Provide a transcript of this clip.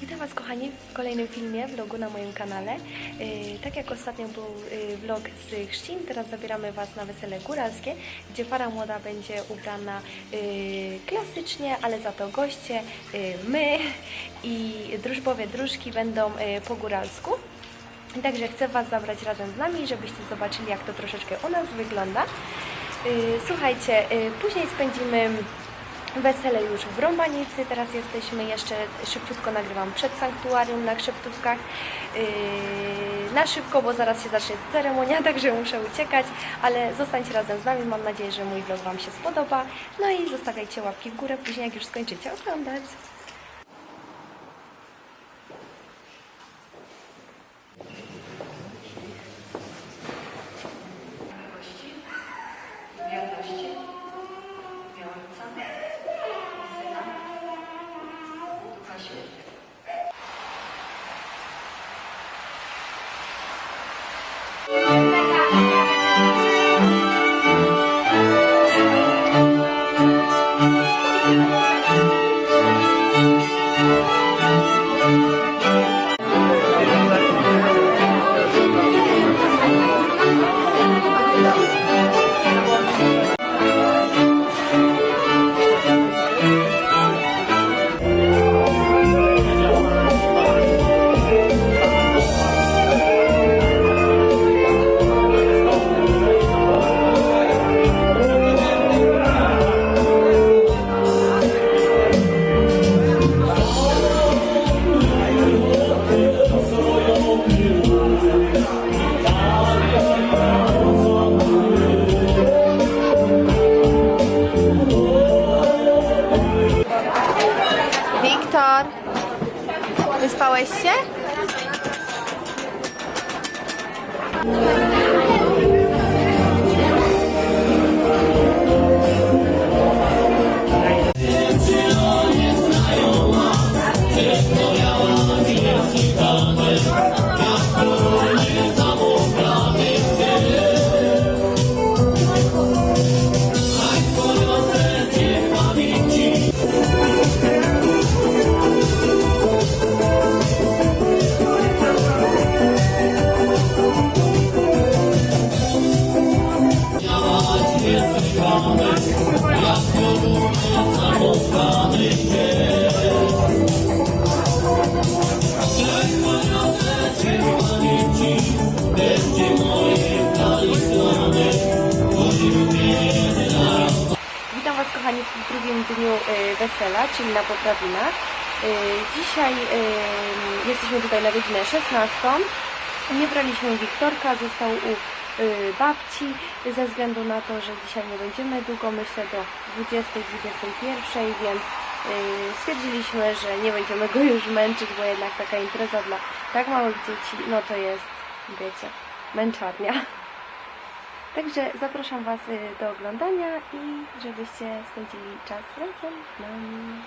Witam Was kochani w kolejnym filmie, vlogu na moim kanale. Yy, tak jak ostatnio był yy, vlog z chrzcin, teraz zabieramy Was na wesele góralskie, gdzie para młoda będzie ubrana yy, klasycznie, ale za to goście, my i drużbowie drużki będą po góralsku. Także chcę Was zabrać razem z nami, żebyście zobaczyli jak to troszeczkę u nas wygląda. Słuchajcie, później spędzimy wesele już w Romanicy. Teraz jesteśmy jeszcze, szybciutko nagrywam przed sanktuarium na Krzeptówkach. Yy, na szybko, bo zaraz się zacznie ceremonia, także muszę uciekać, ale zostańcie razem z nami. Mam nadzieję, że mój vlog Wam się spodoba. No i zostawiajcie łapki w górę później, jak już skończycie oglądać. OSC? Witam Was kochani w drugim dniu y, wesela, czyli na poprawinach. Y, Dzisiaj y, jesteśmy tutaj na godzinę 16. Nie braliśmy Wiktorka, został u babci ze względu na to, że dzisiaj nie będziemy długo, myślę do 20-21, więc y, stwierdziliśmy, że nie będziemy go już męczyć, bo jednak taka impreza dla tak małych dzieci, no to jest, wiecie, męczarnia. Także zapraszam Was y, do oglądania i żebyście spędzili czas razem z nami.